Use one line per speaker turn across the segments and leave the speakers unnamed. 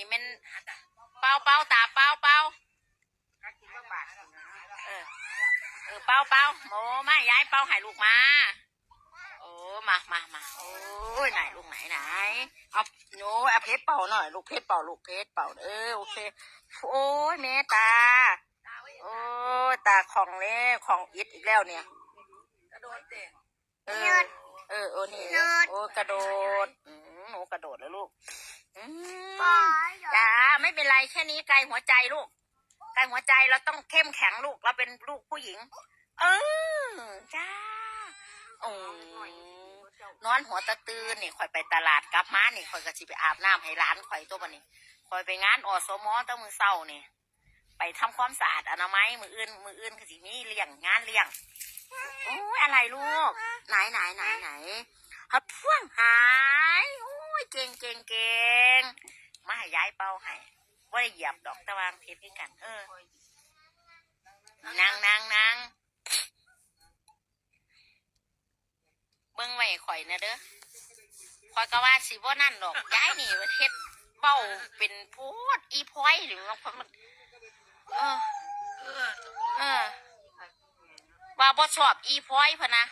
ี้ม่นเป้าเป้าตาเป้าเป้าเออเออเป้าเป้าโมม่ย้ายเป้าหายลูกมา โอ้มามามาโอ้ยไหนลูกไหนไหนเอาโน้เอาเพชรเป่าหน่อยลูกเพชรเป่าลูกเพชรเป่าเออโอเคโอ้ยเม่ตาโอ้ตาของเล่ของอิดอีกแล้วเนี่ย
กระโดดเด็ก
เออเออโอ้นี่โอ้กระโดดหนูกระโดดแล้วลูก อืมจ้าไม่เป็นไรแค่นี้ไกลหัวใจลูก ไกลหัวใจเราต้องเข้มแข็งลูกเราเป็นลูกผู้หญิง เออจ้าโอ้นอนหัวตะตื่นนี่ข่อยไปตลาดกลับมานี่ข่อยก็สิไปอาบน้ำให้ร้านข่อยตัวบันนี้ข่อยไปงานอสมอตั้งมือเศร้านี่ไปทำความสะอาดอนามัยมืออื่นมืออื่นก็สิมีเลี้ยงงานเลี้ยงโอ้ยอะไรลูก ไหนไหนไหนไหนฮับพ่วงหายโอ้ ยเก่งเก่งเก่งมาให้ย้ายเป้าให้ว่าได้เหยียบดอกตะวันเพชรด้วยกัน เออนางนางนางเบิ่งไว้ข่อยนะเด้อข่อยก็ว่าสิว่านั่นดอกย้ายนี่เฮ็ดเบ้าเป็นพูดอีพอยหรือว่ามันเออ
เออ
เออว่าบ่ชอบอีพอยพะนะ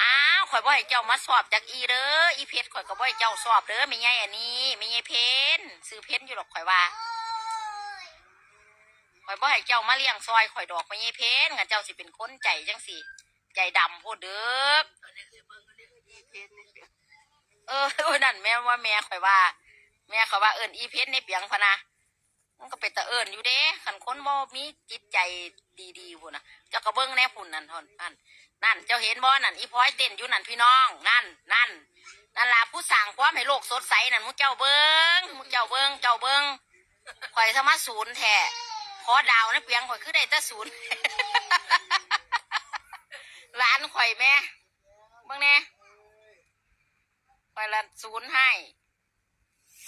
อ้าวข่อยบ่ให้เจ้ามาสอบจากอีเด้ออีเพชรข่อยก็บ่ให้เจ้าสอบเด้อไม่ใหญ่อันนี้ไม่ใหญ่เพนซื้อเพนอยู่หรอกข่อยว่าข่อยบ่ให้เจ้ามาเลี้ยงซอยข่อยดอกไม่ใหญ่เพนงั้นเจ้าสิเป็นคนใจจังสิใจดำโพดเด้อ
เบิ่งก็เอ
ออโอ้นั่นแม่ว่าแม่ข่อยว่า แม่ข่อยว่าเอิ้นอีเพชรในเปียงพะนะมันก็เป็นตะเอิญอยู่เด้ขันคนบ่มีจิตใจดีๆพุ่นนะเจ้าก็เบิ้งแน่พุ่นนั่นทนนั่น นั่น เจ้าเห็นบ่นั่นอีพลอยเต้นอยู่นั่นพี่น้อง นั่นนั่นนั่นล่ะผู้สั่งความให้โลกสดใสนั่นมุเจ้าเบิ้งมุเจ้าเบิ้งเจ้าเบิ้งข่อยสมาศูนย์แท้ขอดาวนะเปียงข่อยคือได้แต่ศูนย์หลานข่อยแม่เบิ้งแน่ข่อยละศูนย์ให้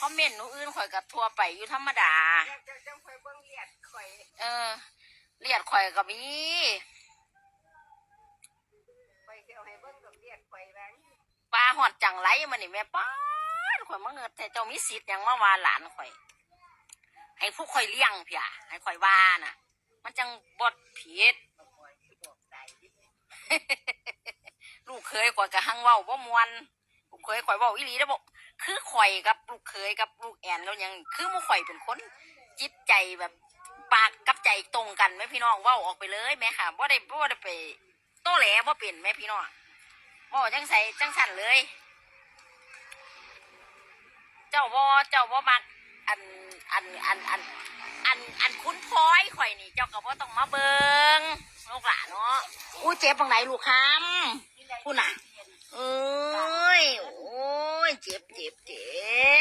คอมเมนต์หนูอื่นข่อยกับทั่วไปอยู่ธรรมดา
จะจะคอยเบิ่งเลียดคอย
เออเลียดข่อยก็มี
คอยเที่ยวให้เบิ่งกับเลียดคอยแรง
ปลาหอดจังไรมันนี่แม่ป้านข่อยมาเงิดแต่เจ้ามีสิทธิ์หยังมาว่าหลานข่อยให้ผู้ข่อยเลี้ยงเพียให้ข่อยว่าน่ะ มันจังบดผิด
คอยที่บอกใจดิ
ลูกเคยข่อยกับหังเว้าบ่มวนลูกเคยข่อยเว้าอีหลีได้อบอกคือข่อยกับลูกเคยกับลูกแอนแล้วยังคือหมู่ข่อยเป็นคนจิตใจแบบปากกับใจตรงกันไหมพี่น้องเว้าออกไปเลยแม่ค่ะบ่ได้บ่ได้ไป โต้แหลบ่เป็นแม่พี่น้องบ่จังใสจังสั่นเลย เจ้าบ่เจ้าบ่มักอันอันอันอันอันอันคุ้นพลอยข่อยนี่เจ้าก็บ่ต้องมาเบิงลูกหลานเนาะอู้เจ็บตรงไหนลูกคำพูดน่ะเอ้ยโอ้ยเจ็บเจ็บเจ็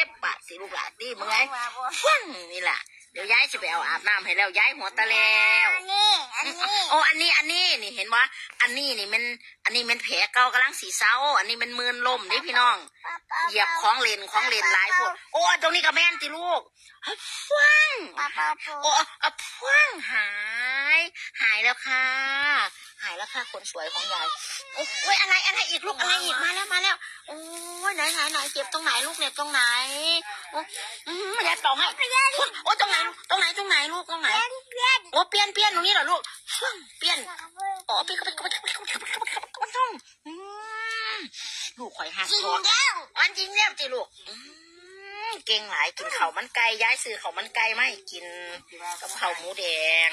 บบาดสิลูกหลานดิมึงไง
มาบ่
ฟังนี่แหละเดี๋ยวย้ายจะไปเอาอาบน้ำให้แล้วย้ายหัวตะแล้ว
นี่ อันนี้
โอ้อันนี้อันนี้นี่เห็นว่าอันนี้นี่มันอันนี้มันแผลเก่ากำลังสีเศร้า อันนี้มันมืนล่มนี่พี่น้อง เหยียบของเลนของเลนหลายพวกโอ้ตรงนี้ก็แม่นติลูกฮับฟัง
ปาปาปู
โอ้อะฟังหาย หายแล้วค่ะ หายแล้วค่ะคนสวยของยายโอ้โอ้ยอะไรอะไรอีกลูกอะไรอีกมาแล้วมาแล้วโอ้ยไหนไหนไหนเจ็บตรงไหนลูกเนี่ยตรงไหนโอืมยายเป่าให้โอ้ตรงไหนตรงไหนตรงไหนลูกตรงไหนโอ้เปี้ยนเปี้ยนตรงนี้เหรอลูกเปี้ยนโอ้เปี้ยนก็ไปก็ไปก็ไปก็ไปก็ไปก็ไปก็ไปลูกข่อยหักคออันจริงแล้วจีลูกเก่งหลายกินเข่ามันไก่ย้ายซื้อเข่ามันไก่ไม่กินกับเข่าหมูแดง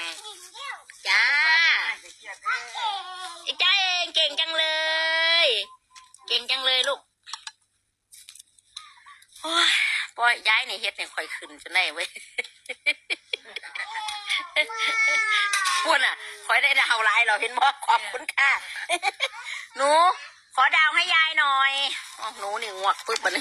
จ้า
จ้าเองเก่งจังเลย เก่งจังเลยลูกโอ้ย ปล่อยย้ายนี่เฮ็ดเนี่ยค่อยขึ้นจนได้เว้ยพูดอะคอยได้ดาวไลน์เราเห็นบ่ขอบคุณค่ะ หนู ขอดาวให้ยายหน่อยอ๋อหนูนี่งวกปึ๊บมัน